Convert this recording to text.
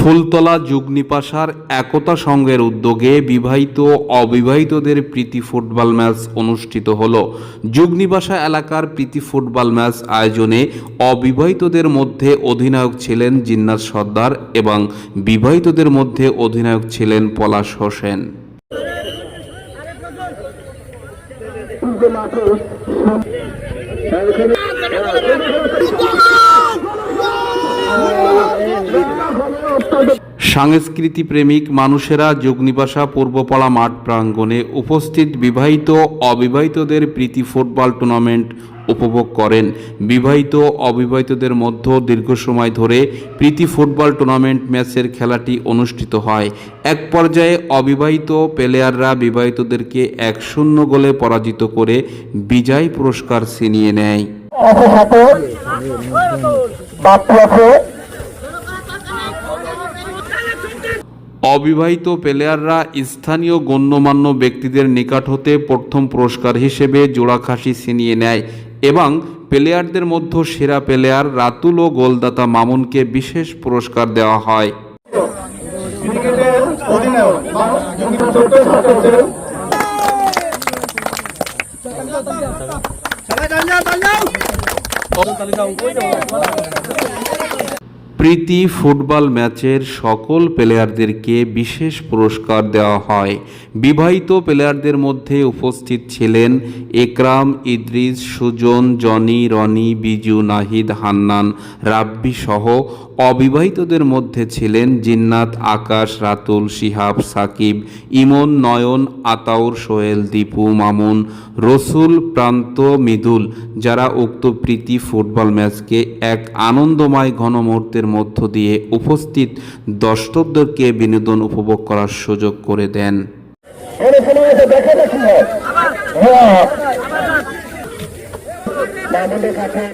ফুলতলা যুগনিপাশার একতা সংঘের উদ্যোগে বিবাহিত অবিবাহিতদের প্রীতি ফুটবল ম্যাচ অনুষ্ঠিত হল। যুগনিবাসা এলাকার প্রীতি ফুটবল ম্যাচ আয়োজনে অবিবাহিতদের মধ্যে অধিনায়ক ছিলেন জিন্নাত সর্দার এবং বিবাহিতদের মধ্যে অধিনায়ক ছিলেন পলাশ হোসেন। Baju. সংস্কৃতি প্রেমিক মানুষেরা যুগনিবাসা পূর্বপাড়া মাঠ প্রাঙ্গণে উপস্থিত বিবাহিত অবিবাহিতদের প্রীতি ফুটবল টুর্নামেন্ট উপভোগ করেন। বিবাহিত অবিবাহিতদের মধ্যে দীর্ঘ সময় ধরে প্রীতি ফুটবল টুর্নামেন্ট ম্যাচের খেলাটি অনুষ্ঠিত হয়। এক পর্যায়ে অবিবাহিত প্লেয়াররা বিবাহিতদেরকে এক শূন্য গোলে পরাজিত করে বিজয় পুরস্কার ছিনিয়ে নেয়। অবিবাহিত প্লেয়াররা স্থানীয় গণ্যমান্য ব্যক্তিদের নিকট হতে প্রথম পুরস্কার হিসেবে জোড়া খাসি ছিনিয়ে নেয় এবং প্লেয়ারদের মধ্যে সেরা প্লেয়ার রাতুল ও গোলদাতা মামুনকে বিশেষ পুরস্কার দেওয়া হয়। প্রীতি ফুটবল ম্যাচের সকল প্লেয়ারদেরকে বিশেষ পুরস্কার দেওয়া হয়। বিবাহিত প্লেয়ারদের মধ্যে উপস্থিত ছিলেন একরাম, ইদ্রিস, সুজন, জনি, রনি, বিজু, নাহিদ, হান্নান, রাব্বি সহ অবিবাহিতদের মধ্যে ছিলেন জিন্নাত, আকাশ, রাতুল, শিহাব, সাকিব, ইমন, নয়ন, আতাউর, সোহেল, দীপু, মামুন, রসুল, প্রান্ত, মৃদুল, যারা উক্ত প্রীতি ফুটবল ম্যাচকে এক আনন্দময় ঘনমুহূর্তের মধ্য দিয়ে উপস্থিত দর্শকদেরকে বিনোদন উপভোগ করার সুযোগ করে দেন।